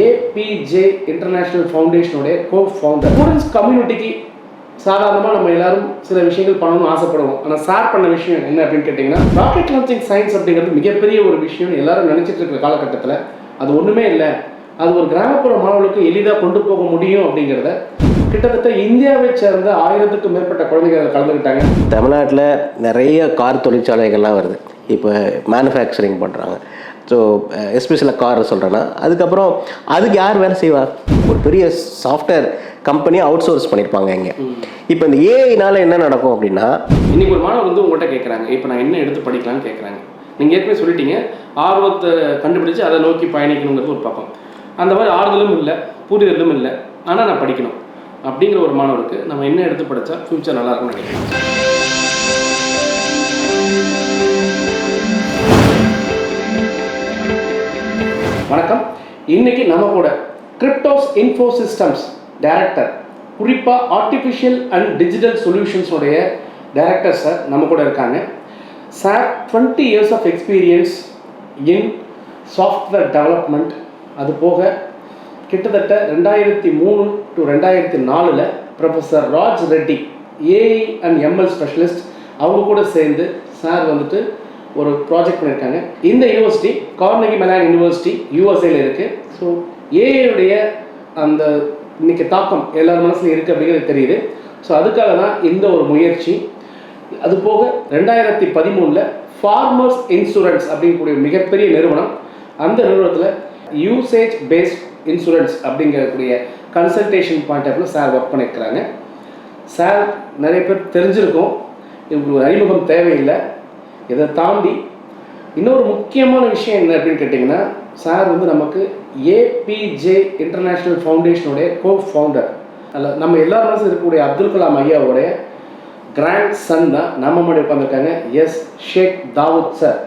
APJ international ஃபவுண்டேஷனுடைய co founder students கம்யூனிட்டிக்கு சாதாரணமாக நம்ம எல்லாரும் சில விஷயங்கள் பண்ணணும்னு ஆசைப்படுவோம். ஆனால் சார் பண்ண விஷயம் என்ன அப்படின்னு கேட்டிங்கன்னா ராக்கெட் லான்ச்சிங் சயின்ஸ் அப்படிங்கிறது மிகப்பெரிய ஒரு விஷயம் எல்லாரும் நினச்சிட்டு இருக்கிற காலகட்டத்தில் அது ஒன்றுமே இல்லை. அது ஒரு கிராமப்புற மாணவர்களுக்கு எளிதாக கொண்டு போக முடியும் அப்படிங்கிறத கிட்டத்தட்ட இந்தியாவை சேர்ந்த ஆயிரத்துக்கும் மேற்பட்ட குழந்தைகள் கலந்துக்கிட்டாங்க. தமிழ்நாட்டில் நிறைய கார் தொழிற்சாலைகள்லாம் வருது. இப்போ மேனுஃபேக்சரிங் பண்ணுறாங்க ஸோ எஸ்பெஷலாக கார் சொல்கிறேன்னா அதுக்கப்புறம் அதுக்கு யார் வேலை செய்வா? ஒரு பெரிய சாஃப்ட்வேர் கம்பெனி அவுட் சோர்ஸ் பண்ணியிருப்பாங்க இங்கே. இப்போ இந்த ஏஐனால என்ன நடக்கும் அப்படின்னா இன்னைக்கு ஒரு மாணவர் வந்து உங்கள்கிட்ட கேட்குறாங்க இப்போ நான் என்ன எடுத்து படிக்கலாம்னு கேட்குறாங்க நீங்கள் ஏற்கனவே சொல்லிட்டீங்க. ஆர்வத்தை கண்டுபிடிச்சு அதை நோக்கி பயணிக்கணுங்கிறது ஒரு பக்கம். அந்த மாதிரி ஆறுதலும் இல்லை புரிதலும் இல்லை. ஆனால் நான் படிக்கணும். அப்படிங்கிற ஒரு மாணவருக்கு நம்ம என்ன எடுத்து படித்தா ஃப்யூச்சர் நல்லா இருக்கும்னு நினைக்கிறேன் வணக்கம். இன்னைக்கு நம்ம கூட கிரிப்டோஸ் இன்ஃபோ சிஸ்டம்ஸ் டைரக்டர் குறிப்பாக ஆர்டிஃபிஷியல் அண்ட் டிஜிட்டல் சொல்யூஷன்ஸோடைய டைரக்டர் சார் நம்ம கூட இருக்காங்க. Sir twenty years of experience in software development அது போக கிட்டத்தட்ட ரெண்டாயிரத்தி மூணு டு ரெண்டாயிரத்தி நாலில் professor Raj Reddy AI and ML specialist அவங்க கூட சேர்ந்து சார் வந்துட்டு ஒரு ப்ராஜெக்ட் பண்ணியிருக்காங்க இந்த யூனிவர்சிட்டி கார்னகி மெலான் யூனிவர்சிட்டி யூஎஸ்ஏல இருக்குது ஸோ ஏஐயுடைய அந்த இன்னைக்கு தாக்கம் எல்லார் மனசுலையும் இருக்குது அப்படிங்கிறது தெரியுது. ஸோ அதுக்காக தான் இந்த ஒரு முயற்சி. அது போக ரெண்டாயிரத்தி பதிமூணில் ஃபார்மர்ஸ் இன்சூரன்ஸ் அப்படிங்கக்கூடிய மிகப்பெரிய நிறுவனம் அந்த நிறுவனத்தில் யூசேஜ் பேஸ்ட் இன்சூரன்ஸ் அப்படிங்கக்கூடிய கன்சல்டேஷன் பாயிண்ட் ஆஃப்ல சார் ஒர்க் பண்ணியிருக்கிறாங்க சார் நிறைய பேர் தெரிஞ்சிருக்கும். இவங்களுக்கு அறிமுகம் தேவையில்லை. இதை தாண்டி இன்னொரு முக்கியமான விஷயம் என்ன அப்படின்னு கேட்டிங்கன்னா சார் வந்து நமக்கு ஏபிஜே இன்டர்நேஷ்னல் ஃபவுண்டேஷனுடைய கோ ஃபவுண்டர் அல்ல நம்ம எல்லார் மனசும் இருக்கக்கூடிய அப்துல் கலாம் ஐயாவுடைய கிராண்ட் சன் தான் நம்ம முன்னாடி உட்காந்துருக்காங்க எஸ் ஷேக் தாவூத் சார்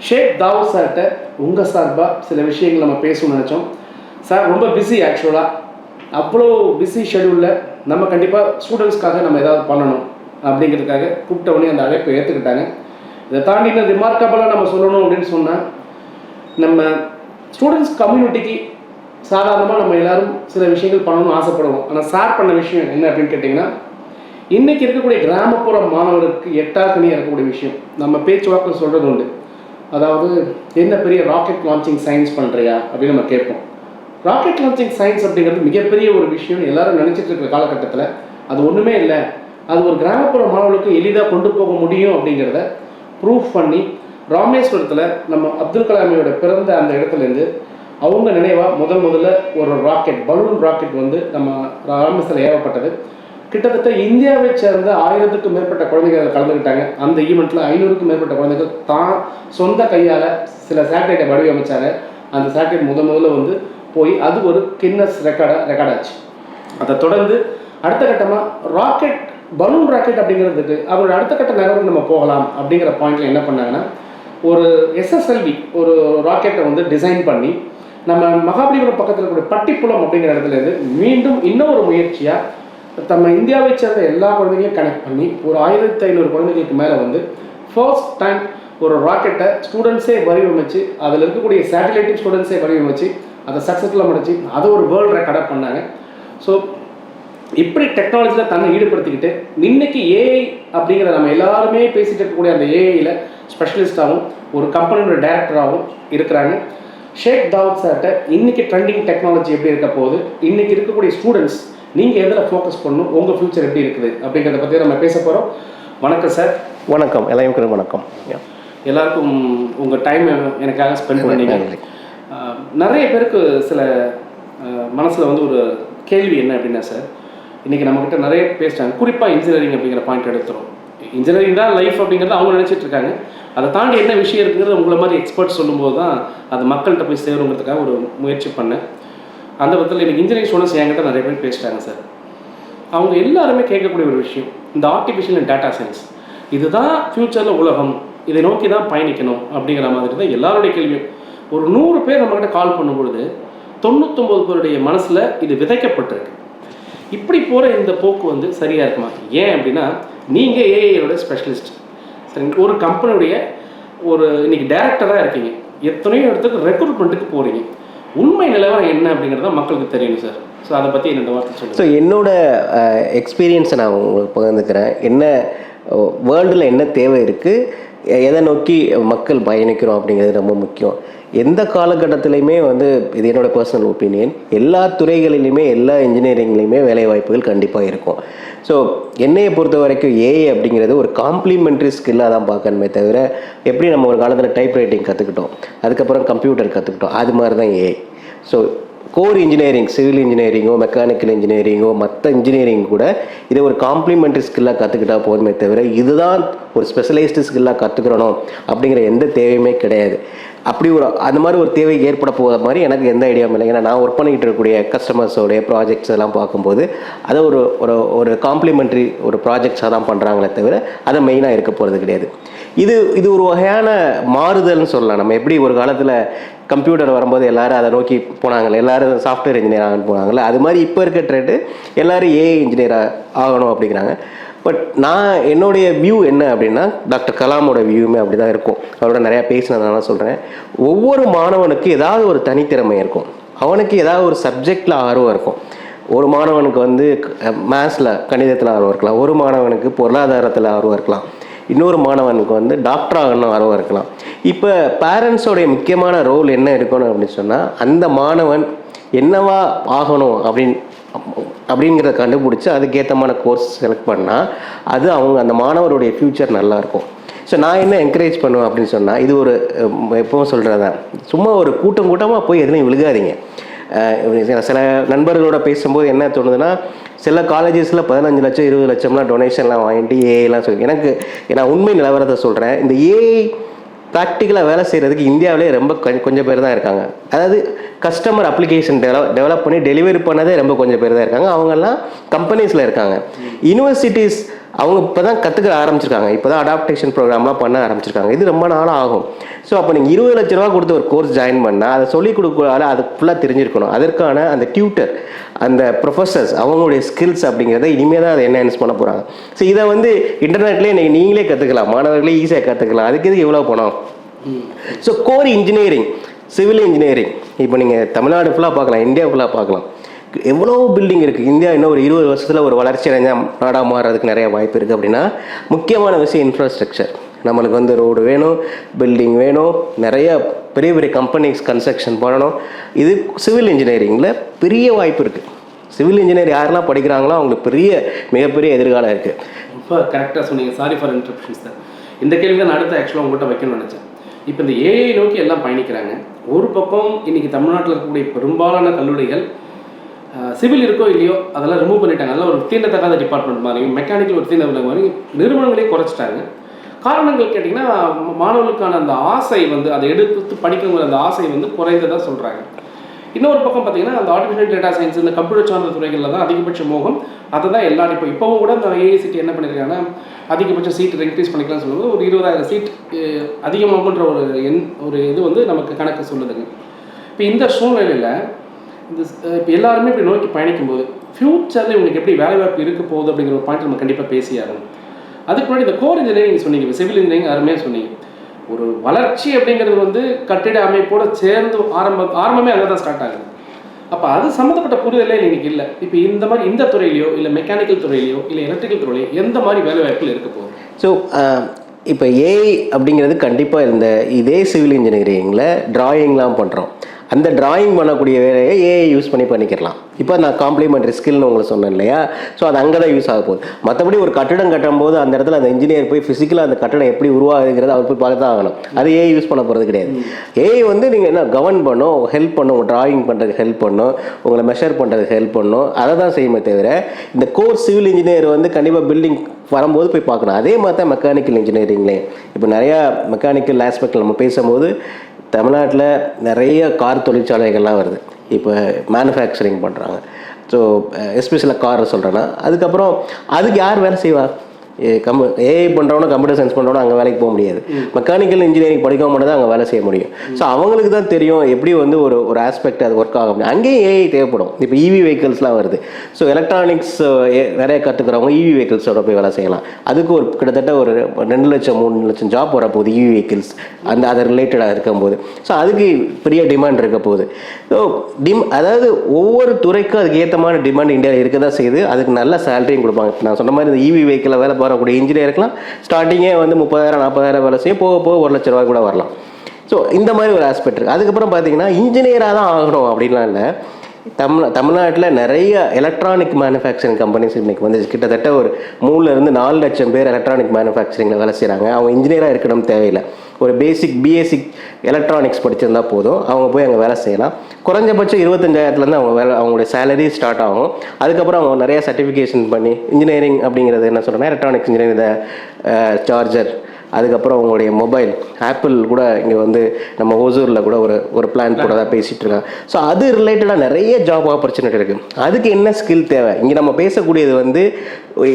ஷேக் தாவூத் சார்கிட்ட உங்கள் சார்பாக சில விஷயங்கள் நம்ம பேசணும்னு நினச்சோம். சார் ரொம்ப பிஸி ஆக்சுவலாக அவ்வளோ பிஸி ஷெடியூலில் நம்ம கண்டிப்பாக ஸ்டூடெண்ட்ஸ்க்காக நம்ம ஏதாவது பண்ணணும் அப்படிங்கிறதுக்காக கூப்பிட்ட உடனே அந்த அழைப்பை ஏற்றுக்கிட்டாங்க இதை தாண்டி இன்னும் ரிமார்க்கபிளாக நம்ம சொல்லணும் அப்படின்னு சொன்னால் நம்ம ஸ்டூடெண்ட்ஸ் கம்யூனிட்டிக்கு சாதாரணமாக நம்ம எல்லாரும் சில விஷயங்கள் பண்ணணும்னு ஆசைப்படுவோம். ஆனால் சார் பண்ண விஷயம் என்ன அப்படின்னு கேட்டிங்கன்னா இன்றைக்கி இருக்கக்கூடிய கிராமப்புற மாணவருக்கு தனியாக இருக்கக்கூடிய விஷயம். நம்ம பேச்சுவாக்கில் சொல்கிறது உண்டு. அதாவது என்ன பெரிய ராக்கெட் லான்ச்சிங் சயின்ஸ் பண்ணுறியா அப்படின்னு நம்ம கேட்போம். ராக்கெட் லான்ச்சிங் சயின்ஸ் அப்படிங்கிறது மிகப்பெரிய ஒரு விஷயம் எல்லாரும் நினச்சிட்டு இருக்கிற காலகட்டத்தில் அது ஒன்றுமே இல்லை. அது ஒரு கிராமப்புற மாணவர்களுக்கு எளிதாக கொண்டு போக முடியும் அப்படிங்கிறத ப்ரூஃப் பண்ணி ராமேஸ்வரத்தில் நம்ம அப்துல் கலாமியோட பிறந்த அந்த இடத்துலேருந்து அவங்க நினைவாக முதல் முதல்ல ஒரு ராக்கெட் பலூன் ராக்கெட் வந்து நம்ம ராமேஸ்வரம் ஏவப்பட்டது. கிட்டத்தட்ட இந்தியாவை சேர்ந்த ஆயிரத்துக்கும் மேற்பட்ட குழந்தைகள் அதில் கலந்துக்கிட்டாங்க. அந்த ஈவெண்ட்டில் ஐநூறுக்கும் மேற்பட்ட குழந்தைகள் தான் சொந்த கையால் சில சேட்டலைட்டை வடிவமைச்சாங்க. அந்த சேட்டலைட் முத முதல்ல வந்து போய் அது ஒரு கின்னஸ் ரெக்கார்டாக ரெக்கார்ட் ஆச்சு. அதை தொடர்ந்து அடுத்த கட்டமாக ராக்கெட் பலூன் ராக்கெட் அப்படிங்கிறதுக்கு அவரோட அடுத்த கட்ட நகருக்கு நம்ம போகலாம் அப்படிங்கிற பாயிண்ட்ல என்ன பண்ணாங்கன்னா ஒரு எஸ்எஸ்எல்வி ஒரு ராக்கெட்டை வந்து டிசைன் பண்ணி நம்ம மகாபலிபுரம் பக்கத்தில் இருக்கக்கூடிய பட்டிப்புலம் அப்படிங்கிற இடத்துல இருந்து மீண்டும் இன்னொரு முயற்சியாக நம்ம இந்தியாவை சேர்ந்த எல்லா குழந்தைகளையும் கனெக்ட் பண்ணி ஒரு ஆயிரத்தி ஐநூறு குழந்தைகளுக்கு மேலே வந்து ஃபர்ஸ்ட் டைம் ஒரு ராக்கெட்டை ஸ்டூடெண்ட்ஸே வடிவமைச்சு அதில் இருக்கக்கூடிய சேட்டலைட்டும் ஸ்டூடெண்ட்ஸே வடிவமைச்சு அதை சக்ஸஸ்ஃபுல்லாக முடிச்சு அதை ஒரு வேர்ல்டு ரெக்கார்டாக பண்ணாங்க. ஸோ இப்படி டெக்னாலஜியில் தன்னை ஈடுபடுத்திக்கிட்டு இன்னைக்கு ஏஐ அப்படிங்கிற நம்ம எல்லாருமே பேசிட்டு இருக்கக்கூடிய அந்த ஏஐயில் ஸ்பெஷலிஸ்டாகவும் ஒரு கம்பெனியோட டைரக்டராகவும் இருக்கிறாங்க. ஷேக் தாவூத் சார்கிட்ட இன்னைக்கு ட்ரெண்டிங் டெக்னாலஜி எப்படி இருக்க போகுது? இன்னைக்கு இருக்கக்கூடிய ஸ்டூடெண்ட்ஸ் நீங்கள் எதில் ஃபோக்கஸ் பண்ணணும்? உங்கள் ஃபியூச்சர் எப்படி இருக்குது? அப்படிங்கிறத பற்றி நம்ம பேச போகிறோம் வணக்கம் சார் வணக்கம். எல்லாருக்கும் வணக்கம். எல்லாருக்கும் உங்கள் டைம் எனக்காக ஸ்பெண்ட் பண்ணீங்க. நிறைய பேருக்கு சில மனசில் வந்து ஒரு கேள்வி என்ன அப்படின்னா சார் இன்றைக்கி நம்மக்கிட்ட நிறைய பேசுகிறாங்க குறிப்பாக இன்ஜினியரிங் அப்படிங்கிற பாயிண்ட் எடுத்துரும் இன்ஜினியரிங் தான் லைஃப் அப்படிங்கிறது அவங்க நினச்சிட்டு இருக்காங்க. அதை தாண்டி என்ன விஷயம் இருக்குங்கிறது உங்களை மாதிரி எக்ஸ்பர்ட் சொல்லும்போது தான் அது மக்கள்கிட்ட போய் சேருங்கிறதுக்காக ஒரு முயற்சி பண்ணேன். அந்த விதத்தில் எனக்கு இன்ஜினியரிங் ஸ்டூடெண்ட்ஸ் என்கிட்ட நிறைய பேர் பேசிட்டாங்க சார் அவங்க எல்லாருமே கேட்கக்கூடிய ஒரு விஷயம். இந்த ஆர்டிஃபிஷியல் அண்ட் டேட்டா சயின்ஸ் இதுதான் ஃப்யூச்சரில் உலகம். இதை நோக்கி தான் பயணிக்கணும் அப்படிங்கிற மாதிரி தான் எல்லாருடைய கேள்வியும். ஒரு நூறு பேர் நம்மக்கிட்ட கால் பண்ணும்பொழுது தொண்ணூத்தொம்பது பேருடைய மனசில் இது விதைக்கப்பட்டிருக்கு. இப்படி போகிற இந்த போக்கு வந்து சரியாக இருக்குமா? ஏன் அப்படின்னா நீங்கள் ஏஐயோட ஸ்பெஷலிஸ்ட் சரிங்க ஒரு கம்பெனியுடைய ஒரு இன்றைக்கி டேரக்டராக இருக்கீங்க. எத்தனையோ இடத்துக்கு ரெக்ரூட்மெண்ட்டுக்கு போகிறீங்க உண்மை நிலவரம் என்ன அப்படிங்கிறத மக்களுக்கு தெரியணும் சார் ஸோ அதை பற்றி ரெண்டு வார்த்தை சொல்லுங்கள் ஸோ என்னோட எக்ஸ்பீரியன்ஸை நான் உங்களுக்கு பகிர்ந்துக்கிறேன். என்ன வேர்ல்டில் என்ன தேவை இருக்குது எதை நோக்கி மக்கள் பயணிக்கிறோம் அப்படிங்கிறது ரொம்ப முக்கியம். எந்த காலகட்டத்திலையுமே வந்து இது என்னோட பர்சனல் ஒப்பீனியன் எல்லா துறைகளிலுமே எல்லா இன்ஜினியரிங்லேயுமே வேலை வாய்ப்புகள் கண்டிப்பாக இருக்கும். ஸோ என்னையை பொறுத்த வரைக்கும் ஏஐ அப்படிங்கிறது ஒரு காம்ப்ளிமெண்ட்ரி ஸ்கில்லாக தான் பார்க்கணுமே தவிர எப்படி நம்ம ஒரு காலத்தில் டைப் ரைட்டிங் கற்றுக்கிட்டோம் அதுக்கப்புறம் கம்ப்யூட்டர் கற்றுக்கிட்டோம் அது மாதிரி தான் AI so core engineering civil இன்ஜினியரிங்கோ mechanical இன்ஜினியரிங்கோ மற்ற இன்ஜினியரிங் கூட இதை ஒரு காம்ப்ளிமெண்ட்ரி ஸ்கில்லாக கற்றுக்கிட்டா போதுமே தவிர இதுதான் ஒரு ஸ்பெஷலைஸ்டு ஸ்கில்லாக கற்றுக்கிறணும் அப்படிங்கிற எந்த தேவையுமே கிடையாது. அப்படி ஒரு அந்த மாதிரி ஒரு தேவை ஏற்பட போகிற மாதிரி எனக்கு எந்த ஐடியாவும் இல்லை. ஏன்னா நான் ஒர்க் பண்ணிக்கிட்டு இருக்கக்கூடிய கஸ்டமர்ஸோடைய ப்ராஜெக்ட்ஸ் எல்லாம் பார்க்கும்போது அதை ஒரு ஒரு ஒரு காம்ப்ளிமெண்ட்ரி ஒரு ப்ராஜெக்ட்ஸாக தான் பண்ணுறாங்களே தவிர அதை மெயினாக இருக்க போகிறது கிடையாது. இது இது ஒரு வகையான மாறுதல்னு சொல்லலாம். நம்ம எப்படி ஒரு காலத்தில் கம்ப்யூட்டர் வரும்போது எல்லாரும் அதை நோக்கி போனாங்களே எல்லாரும் சாஃப்ட்வேர் இன்ஜினியர் ஆகணும்னு போனாங்களே அது மாதிரி இப்போ இருக்க ட்ரெண்டு எல்லாரும் ஏஐ இன்ஜினியராக ஆகணும் அப்படிங்கிறாங்க. பட் நான் என்னுடைய வியூ என்ன அப்படின்னா டாக்டர் கலாமோட வியூமே அப்படி தான் இருக்கும். அவரோட நிறையா பேசினதுனால சொல்கிறேன் ஒவ்வொரு மாணவனுக்கு ஏதாவது ஒரு தனித்திறமை இருக்கும். அவனுக்கு ஏதாவது ஒரு சப்ஜெக்டில் ஆர்வம் இருக்கும். ஒரு மாணவனுக்கு வந்து மேத்ஸில் கணிதத்தில் ஆர்வம் இருக்கலாம். ஒரு மாணவனுக்கு பொருளாதாரத்தில் ஆர்வம் இருக்கலாம். இன்னொரு மாணவனுக்கு வந்து டாக்டர் ஆகணும் ஆர்வம் இருக்கலாம். இப்போ பேரண்ட்ஸோடைய முக்கியமான ரோல் என்ன இருக்கணும் அப்படின்னு சொன்னால் அந்த மாணவன் என்னவா ஆகணும் அப்படின்னு அப்படிங்கிறத கண்டுபிடிச்சி அதுக்கேற்றமான கோர்ஸ் செலக்ட் பண்ணால் அது அவங்க அந்த மாணவருடைய ஃப்யூச்சர் நல்லாயிருக்கும். ஸோ நான் என்ன என்கரேஜ் பண்ணுவேன் அப்படின்னு சொன்னால் இது ஒரு எப்பவும் சொல்கிறதான் சும்மா ஒரு கூட்டம் கூட்டமாக போய் எதுலையும் விழுகாதீங்க. சில நண்பர்களோட பேசும்போது என்ன தோணுதுன்னா சில காலேஜஸில் பதினஞ்சு லட்சம் இருபது லட்சம்லாம் டொனேஷன்லாம் வாங்கிட்டு ஏஐலாம் சொல்லி எனக்கு நான் உண்மை நிலவரத்தை சொல்கிறேன் இந்த ஏஐ ப்ராக்டிக்கலாக வேலை செய்கிறதுக்கு இந்தியாவிலே ரொம்ப கொஞ்சம் கொஞ்சம் பேர் தான் இருக்காங்க. அதாவது கஸ்டமர் அப்ளிகேஷன் டெவலப் டெவலப் பண்ணி டெலிவரி பண்ணதே ரொம்ப கொஞ்சம் பேர் தான் இருக்காங்க. அவங்கெல்லாம் கம்பெனிஸில் இருக்காங்க. யூனிவர்சிட்டிஸ் அவங்க இப்போ தான் கற்றுக்க ஆரம்பிச்சிருக்காங்க. இப்போ தான் அடாப்டேஷன் ப்ரோக்ராம்லாம் பண்ண ஆரம்பிச்சிருக்காங்க. இது ரொம்ப நாளாக ஆகும். ஸோ அப்போ நீங்கள் இருபது லட்ச ரூபா கொடுத்து ஒரு கோர்ஸ் ஜாயின் பண்ணால் அதை சொல்லிக் கொடுக்கறால அது ஃபுல்லாக தெரிஞ்சிருக்கணும். அதற்கான அந்த டியூட்டர் அந்த ப்ரொஃபஸர்ஸ் அவங்களுடைய ஸ்கில்ஸ் அப்படிங்கிறத இனிமேல் தான் அதை என்ஹான்ஸ் பண்ண போகிறாங்க ஸோ இதை வந்து இன்டர்நெட்லேயே நீங்கள் நீங்களே கற்றுக்கலாம் மாணவர்களே ஈஸியாக கற்றுக்கலாம் அதுக்கு எதுக்கு எவ்வளோ பணம்? So core engineering civil engineering இப்போ நீங்கள் தமிழ்நாடு ஃபுல்லாக பார்க்கலாம். இந்தியா ஃபுல்லாக பார்க்கலாம். எவ்வளோ பில்டிங் இருக்குது இந்தியா இன்னும் ஒரு இருபது வருஷத்தில் ஒரு வளர்ச்சி அடைஞ்ச நாடாக மாறுறதுக்கு நிறைய வாய்ப்பு இருக்குது அப்படின்னா முக்கியமான விஷயம் இன்ஃப்ராஸ்ட்ரக்சர் நம்மளுக்கு வந்து ரோடு வேணும் பில்டிங் வேணும் நிறைய பெரிய பெரிய கம்பெனிஸ் கன்ஸ்ட்ரக்ஷன் பண்ணணும். இது சிவில் இன்ஜினியரிங்கில் பெரிய வாய்ப்பு இருக்குது சிவில் இன்ஜினியர் யாரெல்லாம் படிக்கிறாங்களோ அவங்களுக்கு பெரிய மிகப்பெரிய எதிர்காலம் இருக்குது ரொம்ப கரெக்டாக சொன்னீங்க. சாரி ஃபார் இன்ட்ரப்ஷன் சார் இந்த கேள்வி தான் நான் ஆக்சுவலாக உங்கள்கிட்ட வைக்கணும்னு நினச்சேன். இப்போ இந்த ஏஐ நோக்கி எல்லாம் பயணிக்கிறாங்க. ஒரு பக்கம் இன்றைக்கி தமிழ்நாட்டில் இருக்கக்கூடிய பெரும்பாலான கல்லூரிகள் சிவில் இருக்கோ இல்லையோ அதெல்லாம் ரிமூவ் பண்ணிட்டாங்க. அதெல்லாம் ஒரு தீண்டத்தகாத டிபார்ட்மெண்ட் மாதிரி மெக்கானிக்கல் ஒரு தீண்ட மாதிரி நிறுவனங்களையும் குறைச்சிட்டாங்க. காரணங்கள் கேட்டிங்கன்னா மாணவர்களுக்கான அந்த ஆசை வந்து அதை எடுத்து படிக்கணுங்கிற அந்த ஆசை வந்து குறைந்ததாக சொல்கிறாங்க இன்னொரு பக்கம் பார்த்தீங்கன்னா அந்த ஆர்டிஃபிஷியல் டேட்டா சயின்ஸ் இந்த கம்ப்யூட்டர் சார்ந்த துறைகளில் தான் அதிகபட்ச மோகம். அதை தான் எல்லாரும் இப்போ இப்போவும் கூட இந்த ஏஐசிடி என்ன பண்ணியிருக்காங்கன்னா அதிகபட்ச சீட் இன்க்ரீஸ் பண்ணிக்கலாம்னு சொல்லும்போது ஒரு இருபதாயிரம் சீட் அதிகமாகுன்ற ஒரு எண் ஒரு இது வந்து நமக்கு கணக்கு சொல்லுதுங்க. இப்போ இந்த சூழ்நிலையில் இந்த இப்போ எல்லாருமே இப்படி நோக்கி பயணிக்கும்போது ஃப்யூச்சரில் இவங்களுக்கு எப்படி வேலை வாய்ப்பு இருக்க போகுது அப்படிங்கிற ஒரு பாயிண்ட் நம்ம கண்டிப்பாக பேசியாகணும். அதுக்கு முன்னாடி இந்த கோர் இன்ஜினியரிங் சொன்னீங்க சிவில் இன்ஜினியரிங் அருமையாக சொன்னீங்க. ஒரு வளர்ச்சி அப்படிங்கிறது வந்து கட்டிட அமைப்போடு சேர்ந்து ஆரம்ப ஆரம்பமே அங்கே தான் ஸ்டார்ட் ஆகுது. அப்போ அது சம்மந்தப்பட்ட புரிதலே இன்னைக்கு இல்லை. இப்போ இந்த மாதிரி இந்த துறையிலையோ இல்லை மெக்கானிக்கல் துறையிலையோ இல்லை எலக்ட்ரிக்கல் துறையிலையோ எந்த மாதிரி வேலை வாய்ப்பில் இருக்க போகுது? ஸோ இப்போ ஏஐ அப்படிங்கிறது கண்டிப்பாக இந்த இதே சிவில் இன்ஜினியரிங்கில் டிராயிங்லாம் பண்ணுறோம் அந்த டிராயிங் பண்ணக்கூடிய வேலையை ஏஐ யூஸ் பண்ணி பண்ணிக்கிறலாம் இப்போ நான் காம்ப்ளிமெண்ட்ரி ஸ்கில்னு உங்களுக்கு சொன்னேன் இல்லையா? ஸோ அது அங்கே தான் யூஸ் ஆக போகுது. மற்றபடி ஒரு கட்டடம் கட்டும்போது அந்த இடத்துல அந்த இன்ஜினியர் போய் ஃபிசிக்கலாக அந்த கட்டடம் எப்படி உருவாகுதுங்கிறத அவர் போய் பார்த்து தான் ஆகணும். அது ஏஐ யூஸ் பண்ண போகிறது கிடையாது. ஏஐ வந்து நீங்கள் என்ன கவர்ன் பண்ணும் ஹெல்ப் பண்ணும் டிராயிங் பண்ணுறதுக்கு ஹெல்ப் பண்ணும் உங்களை மெஷர் பண்ணுறதுக்கு ஹெல்ப் பண்ணும் அதை தான் செய்யுமே தவிர இந்த கோர் சிவில் இன்ஜினியர் வந்து கண்டிப்பாக பில்டிங் வரும்போது போய் பார்க்கணும். அதே மாதிரி தான் மெக்கானிக்கல் இன்ஜினியரிங்லேயும் இப்போ நிறையா மெக்கானிக்கல் ஆஸ்பெக்டில் நம்ம பேசும்போது தமிழ்நாட்டில் நிறைய கார் தொழிற்சாலைகள்லாம் வருது. இப்போ மேனுஃபேக்சரிங் பண்ணுறாங்க ஸோ எஸ்பெஷலாக eh, கார் சொல்கிறேன்னா அதுக்கப்புறம் அதுக்கு யார் வேலை செய்வா? கம் ஏஐ பண்ணுறவனும் கம்ப்யூட்டர் சயின்ஸ் பண்ணுறவனும் அங்கே வேலைக்கு போக முடியாது. மெக்கானிக்கல் இன்ஜினியரிங் படிக்க மட்டும் தான் அங்கே வேலை செய்ய முடியும். ஸோ அவங்களுக்கு தான் தெரியும் எப்படி வந்து ஒரு ஒரு ஆஸ்பெக்ட் அது ஒர்க் ஆகும் அங்கேயும் ஏஐ தேவைப்படும். இப்போ இவி வெஹிக்கிள்ஸ்லாம் வருது. ஸோ எலக்ட்ரானிக்ஸ் நிறைய கற்றுக்கிறவங்க இவி வெஹிக்கிள்ஸோட போய் வேலை செய்யலாம். அதுக்கு ஒரு கிட்டத்தட்ட ஒரு ரெண்டு லட்சம் மூணு லட்சம் ஜாப் வரப்போகுது இவி வெஹிக்கிள்ஸ் அந்த அது ரிலேட்டடாக இருக்கும்போது. ஸோ அதுக்கு பெரிய டிமாண்ட் இருக்க போகுது. ஸோ டிம் அதாவது ஒவ்வொரு துறைக்கும் அதுக்கு ஏற்றமான டிமாண்ட் இந்தியாவில் இருக்க தான் செய்யுது. அதுக்கு நல்ல சேலரியும் கொடுப்பாங்க. நான் சொன்ன மாதிரி இந்த இவி வெஹிக்கிளில் வேலை வரக்கூடிய இன்ஜினியருக்குலாம் ஸ்டார்டிங்கே வந்து முப்பதாயிரம் நாற்பதாயிரம் வேலை செய்யும். போக போக ஒரு லட்ச ரூபாய் கூட வரலாம். ஸோ இந்த மாதிரி ஒரு ஆஸ்பெக்ட் இருக்குது அதுக்கப்புறம் பார்த்தீங்கன்னா இன்ஜினியராக தான் ஆகணும் அப்படின்லாம் இல்லை. தமிழ் தமிழ்நாட்டில் நிறைய எலக்ட்ரானிக் மேனுஃபேக்சரிங் கம்பெனிஸ் இன்னைக்கு வந்து கிட்டத்தட்ட ஒரு மூணுலேருந்து நாலு லட்சம் பேர் எலக்ட்ரானிக் மேனுஃபேக்சரிங்கில் வேலை செய்கிறாங்க அவங்க இன்ஜினியராக இருக்கணும் தேவையில்லை. ஒரு பேசிக் பிஎஸ்சிக் எலக்ட்ரானிக்ஸ் படிச்சிருந்தா போதும். அவங்க போய் அங்கே வேலை செய்யலாம். குறைஞ்சபட்சம் இருபத்தஞ்சாயிரத்துலேருந்து அவங்க வேலை அவங்களுடைய சேலரி ஸ்டார்ட் ஆகும். அதுக்கப்புறம் அவங்க நிறைய சர்டிஃபிகேஷன் பண்ணி இன்ஜினியரிங் அப்படிங்கிறது என்ன சொல்கிறேன்னா எலக்ட்ரானிக்ஸ் இன்ஜினியரிங் சார்ஜர் அதுக்கப்புறம் உங்களுடைய மொபைல் ஆப்பிள் கூட இங்கே வந்து நம்ம ஓசூரில் கூட ஒரு ஒரு பிளான் கூட தான் பேசிகிட்டு இருக்காங்க. ஸோ அது ரிலேட்டடாக நிறைய ஜாப் ஆப்பர்ச்சுனிட்டி இருக்குது அதுக்கு என்ன ஸ்கில் தேவை? இங்கே நம்ம பேசக்கூடியது வந்து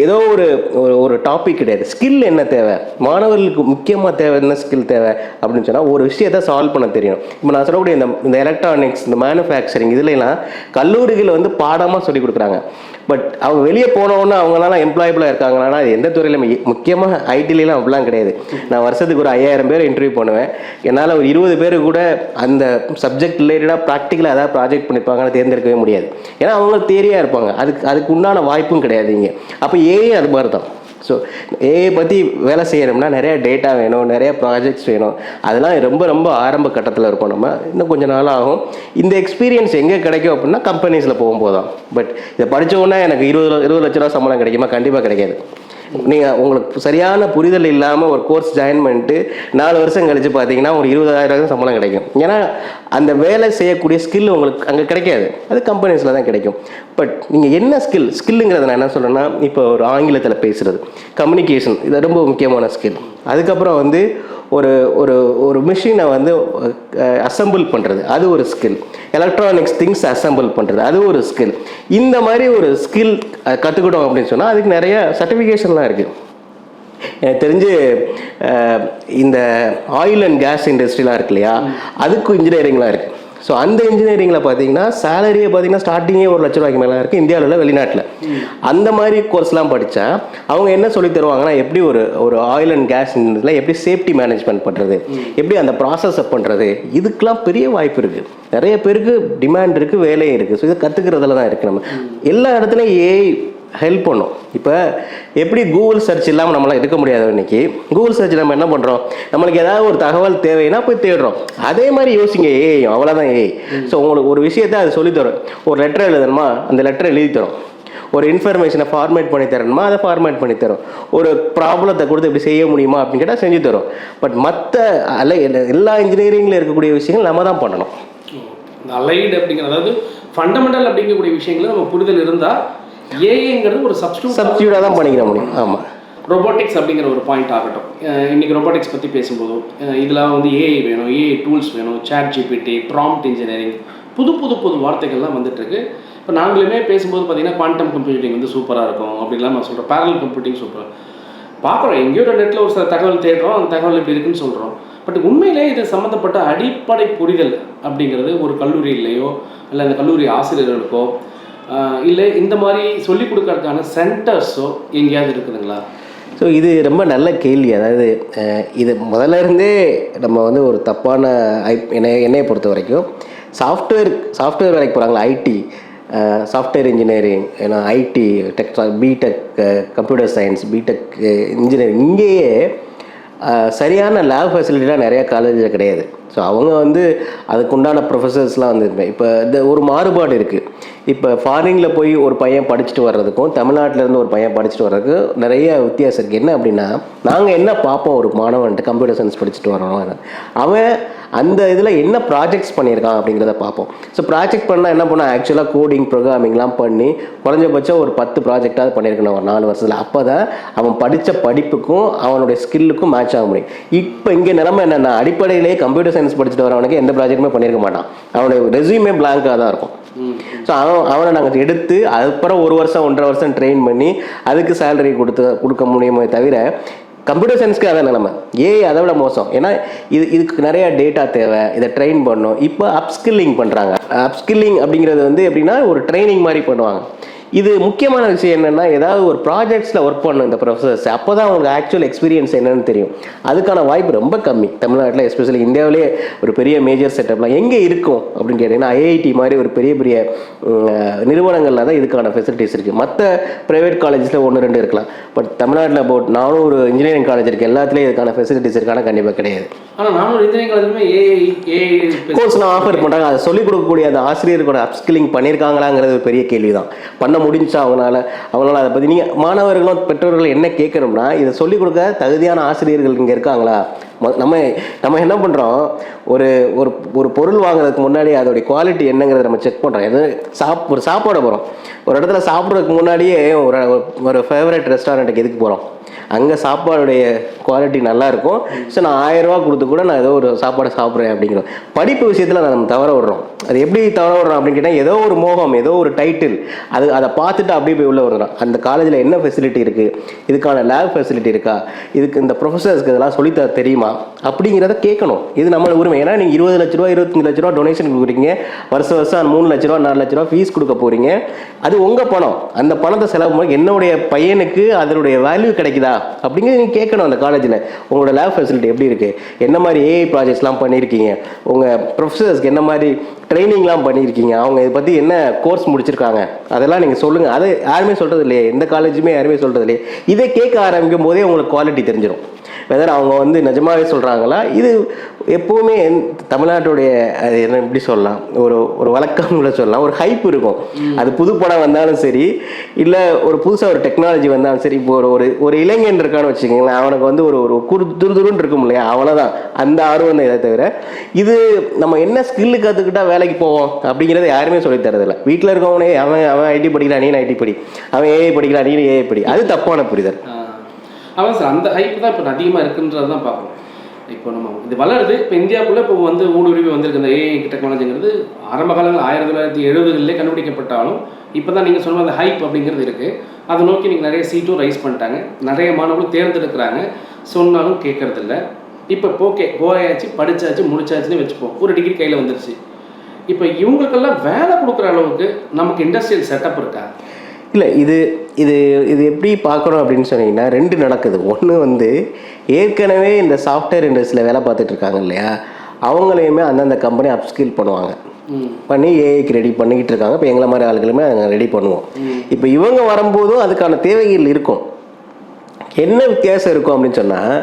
ஏதோ ஒரு ஒரு ஒரு டாபிக் கிடையாது. ஸ்கில் என்ன தேவை? மாணவர்களுக்கு முக்கியமாக தேவை என்ன ஸ்கில் தேவை? அப்படின்னு சொன்னால் ஒரு விஷயத்தை சால்வ் பண்ண தெரியும். இப்போ நான் சொல்லக்கூடிய இந்த இந்த எலக்ட்ரானிக்ஸ் இந்த மேனுஃபேக்சரிங் இதுலலாம் கல்லூரிகள் வந்து பாடமாக சொல்லி கொடுக்குறாங்க. பட் அவங்க வெளியே போனோன்னா அவங்களாம் எம்ப்ளாயபிளாக இருக்காங்கன்னா அது எந்த துறையிலும் முக்கியமாக ஐடிலாம் அப்படிலாம் கிடையாது. நான் வருஷத்துக்கு ஒரு ஐயாயிரம் பேர் இன்டர்வியூ பண்ணுவேன். என்னால் ஒரு இருபது பேர் கூட அந்த சப்ஜெக்ட் ரிலேட்டடாக ப்ராக்டிக்கலாக ஏதாவது ப்ராஜெக்ட் பண்ணியிருப்பாங்கன்னு தேர்ந்தெடுக்கவே முடியாது. ஏன்னா அவங்க தேரியாக இருப்பாங்க. அதுக்கு அதுக்கு உண்டான வாய்ப்பும் கிடையாது இங்கே. அப்போ ஏஐ அது மாதிரி தான். ஸோ ஏஐ பற்றி வேலை செய்யணும்னா நிறைய டேட்டா வேணும் நிறைய ப்ராஜெக்ட்ஸ் வேணும். அதெல்லாம் ரொம்ப ரொம்ப ஆரம்ப கட்டத்தில் இருக்கும் நம்ம. இன்னும் கொஞ்ச நாள் ஆகும். இந்த எக்ஸ்பீரியன்ஸ் எங்கே கிடைக்கும் அப்படின்னா கம்பெனிஸில் போகும்போது தான் பட் இதை படிச்ச உடனே எனக்கு இருபது இருபது லட்ச ரூபா சம்பளம் கிடைக்குமா? கண்டிப்பாக கிடைக்காது. நீங்கள் உங்களுக்கு சரியான புரிதல் இல்லாமல் ஒரு கோர்ஸ் ஜாயின் பண்ணிட்டு நாலு வருஷம் கழிச்சு பார்த்தீங்கன்னா ஒரு இருபதாயிரம் ரூபாய் சம்பளம் கிடைக்கும். ஏன்னா அந்த வேலை செய்யக்கூடிய ஸ்கில் உங்களுக்கு அங்கே கிடைக்காது. அது கம்பெனிஸில் தான் கிடைக்கும். பட் நீங்கள் என்ன ஸ்கில் ஸ்கில்லுங்கிறத நான் என்ன சொல்கிறேன்னா இப்போ ஒரு ஆங்கிலத்தில் பேசுகிறது கம்யூனிகேஷன் இது ரொம்ப முக்கியமான ஸ்கில் அதுக்கப்புறம் வந்து ஒரு ஒரு ஒரு மிஷினை வந்து அசம்பிள் பண்ணுறது அது ஒரு ஸ்கில் எலக்ட்ரானிக்ஸ் திங்ஸ் அசம்பிள் பண்ணுறது அது ஒரு ஸ்கில் இந்த மாதிரி ஒரு ஸ்கில் கற்றுக்கிட்டோம் அப்படின்னு சொன்னால் அதுக்கு நிறைய சர்டிஃபிகேஷன்லாம் இருக்குது எனக்கு தெரிஞ்சு இந்த ஆயில் அண்ட் கேஸ் இண்டஸ்ட்ரிலாம் இருக்கு இல்லையா? அதுக்கும் இன்ஜினியரிங்லாம் இருக்குது ஸோ அந்த இன்ஜினியரிங்கில் பார்த்தீங்கன்னா சேலரியை பார்த்தீங்கன்னா ஸ்டார்டிங்கே ஒரு லட்ச ரூபாய்க்கு மேலே இருக்குது இந்தியாவில் வெளிநாட்டில். அந்த மாதிரி கோர்ஸ்லாம் படித்தா அவங்க என்ன சொல்லி தருவாங்கன்னா எப்படி ஒரு ஒரு ஆயில் அண்ட் கேஸ் இண்டஸ்ட்ரியில் எப்படி சேஃப்டி மேனேஜ்மெண்ட் பண்ணுறது எப்படி அந்த ப்ராசஸை பண்ணுறது இதுக்கெலாம் பெரிய வாய்ப்பு இருக்குது நிறைய பேருக்கு டிமாண்ட் இருக்குது வேலையும் இருக்குது ஸோ இதை கற்றுக்கிறதுல தான் இருக்குது நம்ம. எல்லா இடத்துலையும் ஏஐ ஹெல்ப் பண்ணும். இப்போ எப்படி கூகுள் சர்ச் இல்லாமல் நம்மளால் இருக்க முடியாது இன்னைக்கு கூகுள் சர்ச் நம்ம என்ன பண்ணுறோம் நம்மளுக்கு ஏதாவது ஒரு தகவல் தேவைன்னா போய் தேடுறோம். அதே மாதிரி யோசிங்க ஏய் அவ்வளோதான் ஏய் ஸோ உங்களுக்கு ஒரு விஷயத்தை அது சொல்லித் தரும். ஒரு லெட்டர் எழுதணுமா? அந்த லெட்டர் எழுதி தரும். ஒரு இன்ஃபர்மேஷனை ஃபார்மேட் பண்ணி தரணுமா? அதை ஃபார்மேட் பண்ணி தரும். ஒரு ப்ராப்ளத்தை கொடுத்து இப்படி செய்ய முடியுமா அப்படின்னு கேட்டால் செஞ்சு தரும். பட் மற்ற அலை எல்லா இன்ஜினியரிங்கில் இருக்கக்கூடிய விஷயங்கள் நம்ம தான் பண்ணணும். அலைடு அப்படிங்கிற அதாவது ஃபண்டமெண்டல் அப்படிங்கக்கூடிய விஷயங்களை நம்ம புரிதல் இருந்தால் ஏஐங்கிறது ஒரு சப்ஸ்டியூட் சப்ஸ்டியூட்டாக தான் பண்ணிக்கிற முடியும். ஆமாம் ரொபோட்டிக்ஸ் அப்படிங்கிற ஒரு பாயிண்ட் ஆகட்டும். அஹ் இன்னைக்கு ரொபோட்டிக்ஸ் பற்றி பேசும்போது அஹ் இதுல வந்து ஏஐ வேணும் ஏஐ டூல்ஸ் வேணும் சேட் ஜிபிடி ப்ராம்ப்ட் இன்ஜினியரிங் புது புது புது வார்த்தைகள்லாம் வந்துட்டு இருக்கு இப்போ நாங்களுமே பேசும்போது பார்த்தீங்கன்னா குவாண்டம் கம்ப்யூட்டிங் வந்து சூப்பராக இருக்கும். அப்படின்லாம் நான் சொல்கிறேன் பேரல் கம்ப்யூட்டிங் சூப்பர் பார்க்குறோம். எங்கேயோ ஒரு நெட்டில் ஒரு சில தகவல் தேடுறோம். அந்த தகவல் இப்படி இருக்குன்னு சொல்கிறோம் பட் உண்மையிலே இது சம்மந்தப்பட்ட அடிப்படை புரிதல் அப்படிங்கிறது ஒரு கல்லூரியிலையோ இல்லை அந்த கல்லூரி ஆசிரியர்களுக்கோ இல்லை இந்த மாதிரி சொல்லிக் கொடுக்கறதுக்கான சென்டர்ஸோ எங்கேயாவது இருக்குதுங்களா? ஸோ இது ரொம்ப நல்ல கேள்வி. அதாவது இது முதல்ல இருந்தே நம்ம வந்து ஒரு தப்பான ஐ என்னை என்னையை பொறுத்த வரைக்கும் சாஃப்ட்வேர் சாஃப்ட்வேர் வேலைக்கு போகிறாங்களா ஐடி சாஃப்ட்வேர் இன்ஜினியரிங் ஏன்னா IT tech BTech computer science BTech engineering இங்கேயே சரியான லேப் ஃபெசிலிட்டிலாம் நிறைய காலேஜில் கிடையாது. ஸோ அவங்க வந்து அதுக்குண்டான ப்ரொஃபஸர்ஸ்லாம் வந்து இப்போ இந்த ஒரு மாறுபாடு இருக்குது இப்போ ஃபாரினில் போய் ஒரு பையன் படிச்சுட்டு வர்றதுக்கும் தமிழ்நாட்டிலேருந்து ஒரு பையன் படிச்சுட்டு வர்றதுக்கு நிறைய வித்தியாசம் இருக்குது என்ன அப்படின்னா நாங்கள் என்ன பார்ப்போம்? ஒரு மாணவன்ட்டு கம்ப்யூட்டர் சயின்ஸ் படிச்சுட்டு வரோம் அவன் அந்த இதில் என்ன ப்ராஜெக்ட்ஸ் பண்ணியிருக்கான் அப்படிங்கிறத பார்ப்போம். ஸோ ப்ராஜெக்ட் பண்ணால் என்ன பண்ணால் ஆக்சுவலாக கோடிங் ப்ரோக்ராமிங்லாம் பண்ணி குறைஞ்சபட்சம் ஒரு பத்து ப்ராஜெக்டாவது பண்ணியிருக்கணும் ஒரு நாலு வருஷத்தில். அப்போ தான் அவன் படித்த படிப்புக்கும் அவனுடைய ஸ்கில்லுக்கும் மேட்ச் ஆக முடியும். இப்போ இங்கே நிலமை என்னென்னா அடிப்படையிலேயே கம்ப்யூட்டர் சயின்ஸ் படிச்சுட்டு வரவனுக்கு எந்த ப்ராஜெக்ட்டுமே பண்ணியிருக்க மாட்டான். அவனுடைய ரெஸ்யூமே பிளாங்காக தான் இருக்கும். ஸோ அவன் அவனை நாங்கள் எடுத்து அதுக்கப்புறம் ஒரு வருஷம் ஒன்றரை வருஷம் ட்ரெயின் பண்ணி அதுக்கு சேலரி கொடுத்து கொடுக்க முடியுமே தவிர கம்ப்யூட்டர் சயின்ஸ்க்கு அதான் நிலமை ஏஐ அதை விட மோசம். ஏன்னா இது இதுக்கு நிறைய டேட்டா தேவை. இதை ட்ரெயின் பண்ணணும். இப்போ அப்ஸ்கில்லிங் பண்ணுறாங்க அப்ஸ்கில்லிங் அப்படிங்கிறது வந்து எப்படின்னா ஒரு ட்ரைனிங் மாதிரி பண்ணுவாங்க. இது முக்கியமான விஷயம் என்னென்னா ஏதாவது ஒரு ப்ராஜெக்ட்ஸில் ஒர்க் பண்ணணும் இந்த ப்ரொஃபஸர்ஸ் அப்போ தான் அவங்களுக்கு ஆக்சுவல் எக்ஸ்பீரியன்ஸ் என்னன்னு தெரியும். அதுக்கான வாய்ப்பு ரொம்ப கம்மி. தமிழ்நாட்டில் எஸ்பெஷலி இந்தியாவிலே ஒரு பெரிய மேஜர் செட்டப்லாம் எங்கே இருக்கும் அப்படின்னு கேட்டிங்கன்னா ஐஐடி மாதிரி ஒரு பெரிய பெரிய நிறுவனங்கள்ல தான் இதுக்கான ஃபெசிலிட்டிஸ் இருக்குது மற்ற ப்ரைவேட் காலேஜஸில் ஒன்று ரெண்டு இருக்கலாம். பட் தமிழ்நாட்டில் அபவுட் நானூறு இன்ஜினியரிங் காலேஜ் இருக்குது எல்லாத்துலேயும் இதுக்கான ஃபெசிலிட்டிஸ் இருக்கான கண்டிப்பாக கிடையாது. ஆனால் நானும் இன்ஜினியரிங் காலேஜுமே ஏஐ கோர்ஸ்லாம் ஆஃபர் பண்ணுறாங்க அதை சொல்லிக் கொடுக்கக்கூடிய அந்த ஆசிரியர்களோட அப்ஸ்கில்லிங் பண்ணியிருக்காங்களாங்கிறது ஒரு பெரிய கேள்வி தான் பண்ண முடிஞ்சா அவங்களால அவங்களால அதை பற்றி நீங்கள் மாணவர்களும் பெற்றோர்கள் என்ன கேட்கணும்னா இதை சொல்லிக் கொடுக்க தகுதியான ஆசிரியர்கள் இங்கே இருக்காங்களா? நம்ம நம்ம என்ன பண்ணுறோம் ஒரு ஒரு ஒரு பொருள் வாங்குறதுக்கு முன்னாடி அதோடைய குவாலிட்டி என்னங்கிறத நம்ம செக் பண்ணுறோம் எது சாப் ஒரு சாப்பாட போகிறோம் ஒரு இடத்துல சாப்பிட்றதுக்கு முன்னாடியே ஒரு ஒரு ஃபேவரட் ரெஸ்டாரண்ட்டுக்கு எதுக்கு போகிறோம் அங்கே சாப்பாடுடைய குவாலிட்டி நல்லா இருக்கும். ஸோ நான் ஆயிரம் ரூபா கொடுத்து கூட நான் ஏதோ ஒரு சாப்பாடை சாப்பிட்றேன் அப்படிங்கிறோம். படிப்பு விஷயத்தில் நம்ம தவற விடுறோம். அது எப்படி தவற விடுறோம் அப்படின்னு கேட்டால் ஏதோ ஒரு மோகம் ஏதோ ஒரு டைட்டில் அது அதை பார்த்துட்டு அப்படியே போய் உள்ளே வருகிறோம் அந்த காலேஜில் என்ன ஃபெசிலிட்டி இருக்குது இதுக்கான லேப் ஃபெசிலிட்டி இருக்கா? இதுக்கு இந்த ப்ரொஃபஸர்ஸ்க்கு இதெல்லாம் சொல்லித்தர தெரியுமா? அப்படிங்கிறத கேட்கணும். இது நம்ம உரிமை. ஏன்னா நீங்கள் இருபது லட்ச ரூபா இருபத்தஞ்சு லட்ச ரூபா டொனேஷன் கொடுக்குறீங்க. வருஷம் வருஷம் மூணு லட்ச ரூபா நாலு லட்ச ரூபா ஃபீஸ் கொடுக்க போகிறீங்க அது உங்கள் பணம். அந்த பணத்தை செலவு பண்ணி என்னுடைய பையனுக்கு அதனுடைய வேல்யூ கிடைக்குதா? அப்படிங்கிறது நீங்கள் கேட்கணும் அந்த காலேஜில் உங்களோட லேப் ஃபெசிலிட்டி எப்படி இருக்குது என்ன மாதிரி ஏஐ ப்ராஜெக்ட்ஸ்லாம் பண்ணியிருக்கீங்க? உங்கள் ப்ரொஃபஸர்ஸ்க்கு என்ன மாதிரி ட்ரைனிங்லாம் பண்ணியிருக்கீங்க? அவங்க இதை பற்றி என்ன கோர்ஸ் முடிச்சிருக்காங்க? அதெல்லாம் நீங்கள் சொல்லுங்கள் அதை யாருமே சொல்கிறது இல்லையே எந்த காலேஜுமே யாருமே சொல்கிறது இல்லையே இதை கேட்க ஆரம்பிக்கும் போதே உங்களுக்கு குவாலிட்டி தெரிஞ்சிடும் வெதர் அவங்க வந்து நிஜமாவே சொல்கிறாங்களா இது எப்போவுமே தமிழ்நாட்டுடைய அது என்ன எப்படி சொல்லலாம்? ஒரு ஒரு வழக்கம் கூட சொல்லலாம். ஒரு ஹைப் இருக்கும். அது புது படம் வந்தாலும் சரி இல்லை ஒரு புதுசாக ஒரு டெக்னாலஜி வந்தாலும் சரி இப்போ ஒரு ஒரு ஒரு இளைஞன் இருக்கான்னு வச்சுக்கோங்களேன். அவனுக்கு வந்து ஒரு ஒரு குறு துருதுருன்னு இருக்கும் இல்லையா? அவ்வளோதான் அந்த ஆர்வம் தான் இதை தவிர இது நம்ம என்ன ஸ்கில்லு கற்றுக்கிட்டா வேலைக்கு போவோம்? அப்படிங்கிறத யாருமே சொல்லித் தரதில்ல. வீட்டில் இருக்கவனே அவன் அவன் ஐடி படிக்கிறான் நீ ஐடி படி? அவன் ஏஐ படிக்கிறான் நீ ஏஐ படி. அது தப்பான புரிதல். அதான் சார் அந்த ஹைப் தான் இப்போ அதிகமாக இருக்குன்றது தான் பார்க்கணும். இப்போ நம்ம இது வளருது இப்போ இந்தியாவுக்குள்ளே இப்போ வந்து ஊடுருவி வந்திருக்கு இந்த ஏஐ டெக்னாலஜிங்கிறது ஆரம்ப காலங்கள் ஆயிரத்தி தொள்ளாயிரத்தி எழுபதுகளிலே கண்டுபிடிக்கப்பட்டாலும் இப்போ தான் நீங்கள் சொன்ன அந்த ஹைப் அப்படிங்கிறது இருக்குது அதை நோக்கி நீங்கள் நிறைய சீட்டும் ரைஸ் பண்ணிட்டாங்க. நிறைய மாணவர்களும் தேர்ந்தெடுக்கிறாங்க. சொன்னாலும் கேட்கறதில்ல. இப்போ ஓகே போயாச்சு படிச்சாச்சு முடிச்சாச்சுன்னு வச்சுப்போம். ஒரு டிகிரி கையில் வந்துருச்சு. இப்போ இவங்களுக்கெல்லாம் வேலை கொடுக்குற அளவுக்கு நமக்கு இண்டஸ்ட்ரியல் செட்டப் இருக்கா? இல்லை இது இது இது எப்படி பார்க்கணும் அப்படின்னு சொன்னீங்கன்னா ரெண்டு நடக்குது. ஒன்று வந்து ஏற்கனவே இந்த சாஃப்ட்வேர் இண்டஸ்ட்ரியில் வேலை பார்த்துட்டு இருக்காங்க இல்லையா? அவங்களையுமே அந்தந்த கம்பெனி அப்ஸ்கில் பண்ணுவாங்க. பண்ணி ஏஐக்கு ரெடி பண்ணிக்கிட்டு இருக்காங்க. இப்போ எங்களை மாதிரி ஆளுகளுமே நாங்கள் ரெடி பண்ணுவோம். இப்போ இவங்க வரும்போதும் அதுக்கான தேவைகள் இருக்கும். என்ன வித்தியாசம் இருக்கும் அப்படின்னு சொன்னால்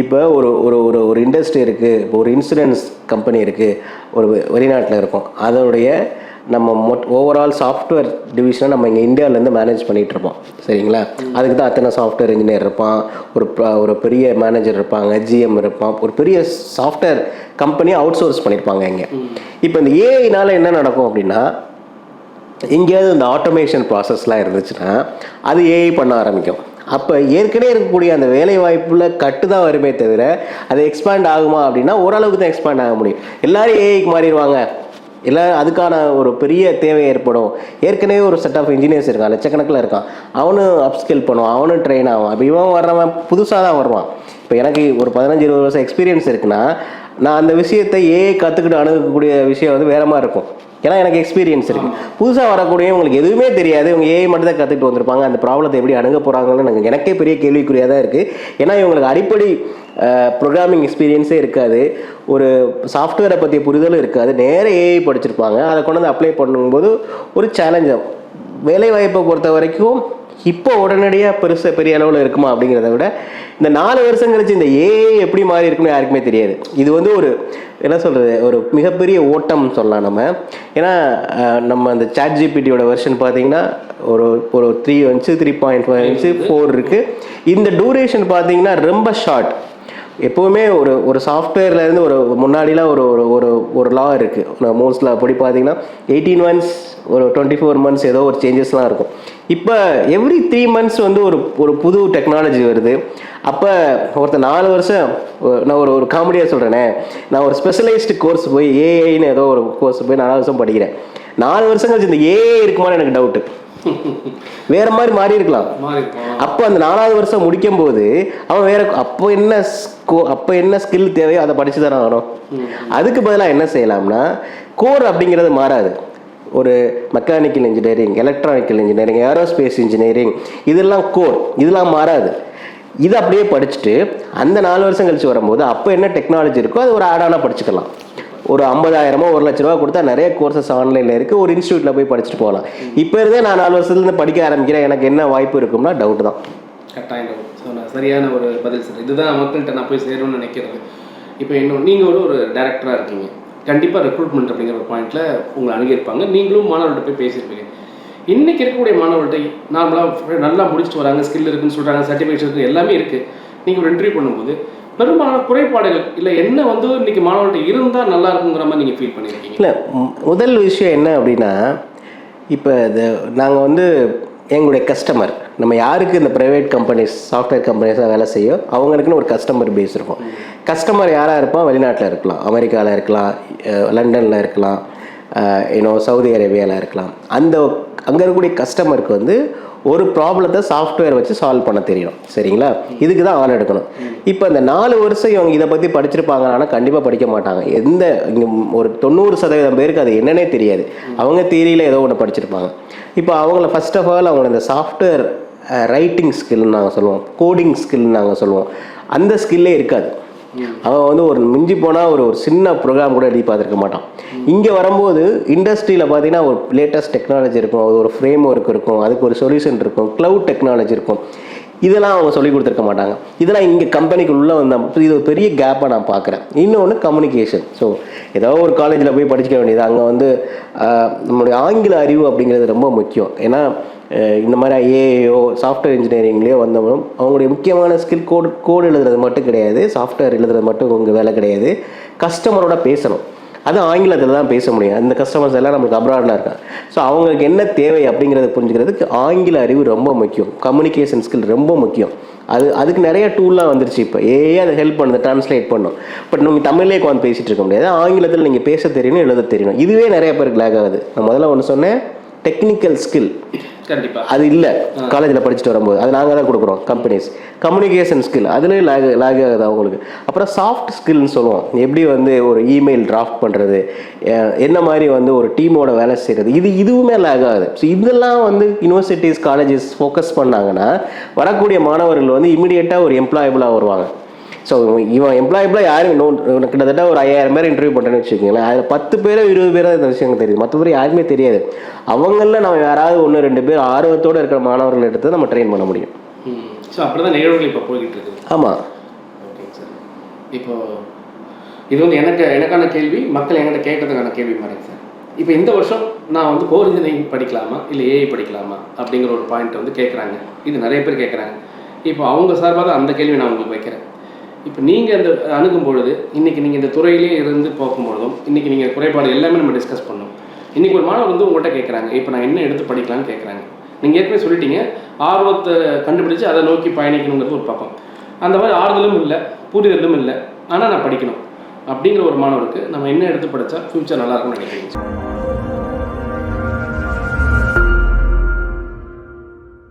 இப்போ ஒரு ஒரு ஒரு ஒரு இண்டஸ்ட்ரி இருக்குது இப்போ ஒரு இன்சூரன்ஸ் கம்பெனி இருக்குது ஒரு வெளிநாட்டில் இருக்கும். அதனுடைய நம்ம மொட் ஓவரால் சாஃப்ட்வேர் டிவிஷனை நம்ம இங்கே இந்தியாவிலேருந்து மேனேஜ் பண்ணிகிட்டு இருப்போம் சரிங்களா? அதுக்கு தான் அத்தனை சாஃப்ட்வேர் இன்ஜினியர் இருப்பான். ஒரு ஒரு பெரிய மேனேஜர் இருப்பாங்க. ஜிஎம் இருப்பான். ஒரு பெரிய சாஃப்ட்வேர் கம்பெனியை அவுட் சோர்ஸ் பண்ணியிருப்பாங்க இங்கே. இப்போ இந்த ஏஐனால் என்ன நடக்கும் அப்படின்னா எங்கேயாவது இந்த ஆட்டோமேஷன் ப்ராசஸ்லாம் இருந்துச்சுன்னா அது ஏஐ பண்ண ஆரம்பிக்கும். அப்போ ஏற்கனவே இருக்கக்கூடிய அந்த வேலை வாய்ப்பில் கட்டு தான் வருமே தவிர அது எக்ஸ்பேண்ட் ஆகுமா அப்படின்னா ஓரளவுக்கு தான் எக்ஸ்பேண்ட் ஆக முடியும். எல்லாரும் ஏஐக்கு மாறிடுவாங்க. இல்லை அதுக்கான ஒரு பெரிய தேவை ஏற்படும். ஏற்கனவே ஒரு செட் ஆஃப் இன்ஜினியர்ஸ் இருக்கான் லட்சக்கணக்கில் இருக்கான். அவனும் அப்ஸ்கில் பண்ணுவான் அவனும் ட்ரெயின் ஆகும் அப்போ இவன் வர்றவன் புதுசாக தான் வருவான். இப்போ எனக்கு ஒரு பதினஞ்சு இருபது வருஷம் எக்ஸ்பீரியன்ஸ் இருக்குன்னா நான் அந்த விஷயத்தை ஏஐ கற்றுக்கிட்டு அணுகக்கூடிய விஷயம் வந்து வேற மாதிரி இருக்கும். ஏன்னா எனக்கு எக்ஸ்பீரியன்ஸ் இருக்குது புதுசாக வரக்கூடிய உங்களுக்கு எதுவுமே தெரியாது. இவங்க ஏஐ மட்டும் தான் கற்றுக்கிட்டு வந்திருப்பாங்க. அந்த ப்ராப்ளத்தை எப்படி அணுக போகிறாங்கன்னு எனக்கு எனக்கே பெரிய கேள்விக்குறியாக தான் இருக்குது ஏன்னா இவங்களுக்கு அடிப்படை ப்ரோக்ராமிங் எக்ஸ்பீரியன்ஸே இருக்காது. ஒரு சாஃப்ட்வேரை பற்றிய புரிதலும் இருக்காது. நேர ஏஐ படிச்சிருப்பாங்க. அதை கொண்டு வந்து அப்ளை பண்ணும்போது ஒரு சேலஞ்சாகும் வேலை வாய்ப்பை பொறுத்த வரைக்கும் இப்போ உடனடியாக பெருசு பெரிய அளவில் இருக்குமா அப்படிங்கிறத விட இந்த நாலு வருஷம் கழிச்சு இந்த ஏஐ எப்படி மாறி இருக்குன்னு யாருக்குமே தெரியாது. இது வந்து ஒரு என்ன சொல்கிறது ஒரு மிகப்பெரிய ஓட்டம் சொல்லலாம் நம்ம. ஏன்னா நம்ம அந்த சாட் ஜிபிடியோட வெர்ஷன் பார்த்தீங்கன்னா ஒரு ஒரு த்ரீ வந்துச்சு த்ரீ பாயிண்ட் ஃபைவ் வந்துச்சு ஃபோர் இருக்குது இந்த டூரேஷன் பார்த்தீங்கன்னா ரொம்ப ஷார்ட் எப்போவுமே ஒரு ஒரு சாஃப்ட்வேர்ல இருந்து ஒரு முன்னாடிலாம் ஒரு ஒரு ஒரு ஒரு லா இருக்குது மோஸ்ட்ல அப்படி பார்த்தீங்கன்னா எயிட்டீன் மந்த்ஸ் ஒரு டுவெண்ட்டி ஃபோர் மந்த்ஸ் ஏதோ ஒரு சேஞ்சஸ்லாம் இருக்கும். இப்போ எவ்ரி த்ரீ மந்த்ஸ் வந்து ஒரு ஒரு புது டெக்னாலஜி வருது. அப்போ ஒருத்தர் நாலு வருஷம் நான் ஒரு ஒரு காமெடியாக சொல்கிறேனே நான் ஒரு ஸ்பெஷலைஸ்டு கோர்ஸ் போய் ஏஐன்னு ஏதோ ஒரு கோர்ஸ் போய் நாலு வருஷம் படிக்கிறேன். நாலு வருஷம் கழிச்சு இந்த ஏ இருக்குமான்னு எனக்கு டவுட்டு வேற மாதிரி மாறி இருக்கலாம். அப்போ அந்த நாலாவது வருஷம் முடிக்கும் போது அவன் வேற அப்போ என்ன ஸ்கோ அப்போ என்ன ஸ்கில் தேவையோ அதை படிச்சு தானே ஆகணும் அதுக்கு பதிலாக என்ன செய்யலாம்னா கோர் அப்படிங்கிறது மாறாது. ஒரு mechanical engineering electronical engineering aerospace engineering இதெல்லாம் கோர் இதெல்லாம் மாறாது. இது அப்படியே படிச்சுட்டு அந்த நாலு வருஷம் கழிச்சு வரும்போது அப்போ என்ன டெக்னாலஜி இருக்கோ அது ஒரு ஆடானா படிச்சுக்கலாம். ஒரு ஐம்பதாயிரமோ ஒரு லட்ச ரூபா கொடுத்தா நிறைய கோர்சஸ் ஆன்லைனில் இருக்குது ஒரு இன்ஸ்டியூட்டில் போய் படிச்சுட்டு போகலாம். இப்போ இருந்தே நான் நாலு வருஷத்துலேருந்து படிக்க ஆரம்பிக்கிறேன். எனக்கு என்ன வாய்ப்பு இருக்கும்னா டவுட் தான். கட்டாயம் ஸோ நான் சரியான ஒரு பதில் சார் இதுதான் மக்கள்கிட்ட நான் போய் சேரணும்னு நினைக்கிறது. இப்போ இன்னும் நீங்கள் ஒரு ஒரு டேரக்டராக இருக்கீங்க. கண்டிப்பாக ரெக்ரூட்மெண்ட் அப்படிங்கிற ஒரு பாயிண்ட்டில் உங்களை அணுகியிருப்பாங்க. நீங்களும் மாணவர்கள்ட்ட போய் பேசியிருப்பீங்க. இன்றைக்கி இருக்கக்கூடிய மாணவர்கள்ட்ட நார்மலாக நல்லா முடிச்சுட்டு வராங்க ஸ்கில் இருக்குன்னு சொல்கிறாங்க சர்டிஃபிகேட் இருக்குது எல்லாமே இருக்குது நீங்கள் ஒரு இன்டர்வியூ பண்ணும்போது பெரும்பாலான குறைபாடுகள் இல்லை என்ன வந்து இன்னைக்கு மாணவர்கள்ட்ட இருந்தால் நல்லா இருக்குங்கிற மாதிரி நீங்கள் ஃபீல் பண்ணியிருக்கீங்க இல்லை முதல் விஷயம் என்ன அப்படின்னா இப்போ இது நாங்கள் வந்து எங்களுடைய கஸ்டமர் நம்ம யாருக்கு இந்த ப்ரைவேட் கம்பெனிஸ் சாஃப்ட்வேர் கம்பெனிஸாக வேலை செய்யும் அவங்களுக்குன்னு ஒரு கஸ்டமர் பேஸ் இருக்கும். கஸ்டமர் யாராக இருப்பான்? வெளிநாட்டில் இருக்கலாம். அமெரிக்காவில் இருக்கலாம். லண்டனில் இருக்கலாம். இன்னும் சவுதி அரேபியாவில் இருக்கலாம். அந்த அங்கே இருக்கக்கூடிய கஸ்டமருக்கு வந்து ஒரு ப்ராப்ளத்தை சாஃப்ட்வேர் வச்சு சால்வ் பண்ண தெரியும். சரிங்களா? இதுக்கு தான் ஆள் எடுக்கணும். இப்போ இந்த நாலு வருஷம் இவங்க இதை பற்றி படிச்சிருப்பாங்க ஆனால் கண்டிப்பாக படிக்க மாட்டாங்க. எந்த இங்கே ஒரு தொண்ணூறு சதவீதம் பேருக்கு அது என்னன்னே தெரியாது. அவங்க தியரியில் ஏதோ ஒன்று படிச்சிருப்பாங்க. இப்போ அவங்கள ஃபஸ்ட் ஆஃப் ஆல் அவங்க இந்த சாஃப்ட்வேர் ரைட்டிங் ஸ்கில்னு நாங்கள் சொல்லுவோம். கோடிங் ஸ்கில்னு நாங்கள் சொல்லுவோம். அந்த ஸ்கில்லே இருக்காது. அவன் வந்து ஒரு மிஞ்சி போனால் ஒரு ஒரு சின்ன ப்ரோக்ராம் கூட எழுதி பார்த்துருக்க மாட்டான். இங்கே வரும்போது இண்டஸ்ட்ரியில் பார்த்தீங்கன்னா ஒரு லேட்டஸ்ட் டெக்னாலஜி இருக்கும். அது ஒரு ஃப்ரேம் ஒர்க் இருக்கும். அதுக்கு ஒரு சொல்யூஷன் இருக்கும். க்ளவுட் டெக்னாலஜி இருக்கும். இதெல்லாம் அவங்க சொல்லி கொடுத்துருக்க மாட்டாங்க. இதெல்லாம் இங்கே கம்பெனிக்குள்ளே வந்த இது ஒரு பெரிய கேப்பாக நான் பார்க்குறேன். இன்னொன்று கம்யூனிகேஷன் ஸோ ஏதோ ஒரு காலேஜில் போய் படிச்சுக்க வேண்டியது. அங்கே வந்து நம்மளுடைய ஆங்கில அறிவு அப்படிங்கிறது ரொம்ப முக்கியம். ஏன்னா இந்த மாதிரி ஏஏஓ சாஃப்ட்வேர் இன்ஜினியரிங்லேயோ வந்தவங்களும் அவங்களுடைய முக்கியமான ஸ்கில் கோட் கோடு எழுதுறது மட்டும் கிடையாது. சாஃப்ட்வேர் எழுதுறது மட்டும் உங்கள் வேலை கிடையாது. கஸ்டமரோட பேசணும். அது ஆங்கிலத்தில் தான் பேச முடியும். அந்த கஸ்டமர்ஸ் எல்லாம் நம்மளுக்கு அப்ராடில் இருக்காங்க. ஸோ அவங்களுக்கு என்ன தேவை அப்படிங்கிறத புரிஞ்சுக்கிறதுக்கு ஆங்கில அறிவு ரொம்ப முக்கியம். கம்யூனிகேஷன் ஸ்கில் ரொம்ப முக்கியம். அது அதுக்கு நிறைய டூல்லாம் வந்துருச்சு இப்போ. ஏஏ அதை ஹெல்ப் பண்ணுது ட்ரான்ஸ்லேட் பண்ணும். பட் நீங்கள் தமிழ்லேயே உட்காந்து பேசிகிட்டு இருக்க முடியாது. ஆங்கிலத்தில் நீங்கள் பேச தெரியணும் எழுத தெரியணும் இதுவே நிறைய பேருக்கு லேக் ஆகுது. நான் முதல்ல ஒன்று சொன்னேன் டெக்னிக்கல் ஸ்கில் கண்டிப்பாக அது இல்லை. காலேஜில் படிச்சுட்டு வரும்போது. அது நாங்கள் தான் கொடுக்குறோம் கம்பெனிஸ் கம்யூனிகேஷன் ஸ்கில் அதுலேயும் லேக் லேக் ஆகுது அவங்களுக்கு அப்புறம் சாஃப்ட் ஸ்கில்னு சொல்லுவோம். எப்படி வந்து ஒரு இமெயில் டிராஃப்ட் பண்ணுறது என்ன மாதிரி வந்து ஒரு டீமோட வேலை செய்கிறது இது இதுவுமே லேக் ஆகுது. ஸோ இதெல்லாம் வந்து யூனிவர்சிட்டிஸ் காலேஜஸ் ஃபோக்கஸ் பண்ணாங்கன்னா வரக்கூடிய மாணவர்கள் வந்து இமிடியேட்டாக ஒரு எம்ப்ளாயபிளாக வருவாங்க. ஸோ இவன் எம்ப்ளாயபிளாக யாரும் இன்னும் கிட்டத்தட்ட ஒரு ஐயாயிரம் பேர் இன்டர்வியூ பண்ணுறேன்னு வச்சுக்கோங்களேன். அதில் பத்து பேரோ இருபது பேரோ இந்த விஷயம் தெரியுது. மற்றபடி யாருமே தெரியாது. அவங்களில் நம்ம யாராவது ஒன்று ரெண்டு பேர் ஆர்வத்தோடு இருக்கிற மாணவர்கள் எடுத்து நம்ம ட்ரெயின் பண்ண முடியும். ஸோ அப்படி தான் நிகழ்வுகள் இப்போ போய்கிட்டு இருக்குது ஆமாம் ஓகேங்க சார் இப்போ இது வந்து எனக்கு எனக்கான கேள்வி மக்கள் என்கிட்ட கேட்கறதுக்கான கேள்வி மாதிரி சார் இப்போ இந்த வருஷம் நான் வந்து கோர் இன்ஜினியரிங் படிக்கலாமா இல்லை ஏஐ படிக்கலாமா அப்படிங்கிற ஒரு பாயிண்ட் வந்து கேட்குறாங்க இது நிறைய பேர் கேட்குறாங்க இப்போ அவங்க சார்பாக தான் அந்த கேள்வி நான் உங்களுக்கு வைக்கிறேன். இப்போ நீங்கள் அந்த அணுகும் பொழுது இன்றைக்கி நீங்கள் இந்த துறையிலே இருந்து போகும்பொழுதும் இன்றைக்கி நீங்கள் குறைபாடு எல்லாமே நம்ம டிஸ்கஸ் பண்ணோம். இன்றைக்கி ஒரு மாணவர் வந்து உங்கள்கிட்ட கேட்குறாங்க இப்போ நான் என்ன எடுத்து படிக்கலாம்னு கேட்குறாங்க நீங்கள் ஏற்கனவே சொல்லிட்டீங்க ஆர்வத்தை கண்டுபிடிச்சு அதை நோக்கி பயணிக்கணுங்கிறது ஒரு பக்கம். அந்த மாதிரி ஆறுதலும் இல்லை புரிதலும் இல்லை ஆனால் நான் படிக்கணும். அப்படிங்கிற ஒரு மாணவருக்கு நம்ம என்ன எடுத்து படித்தா ஃப்யூச்சர் நல்லா இருக்கும்னு நினைக்கிறீங்க?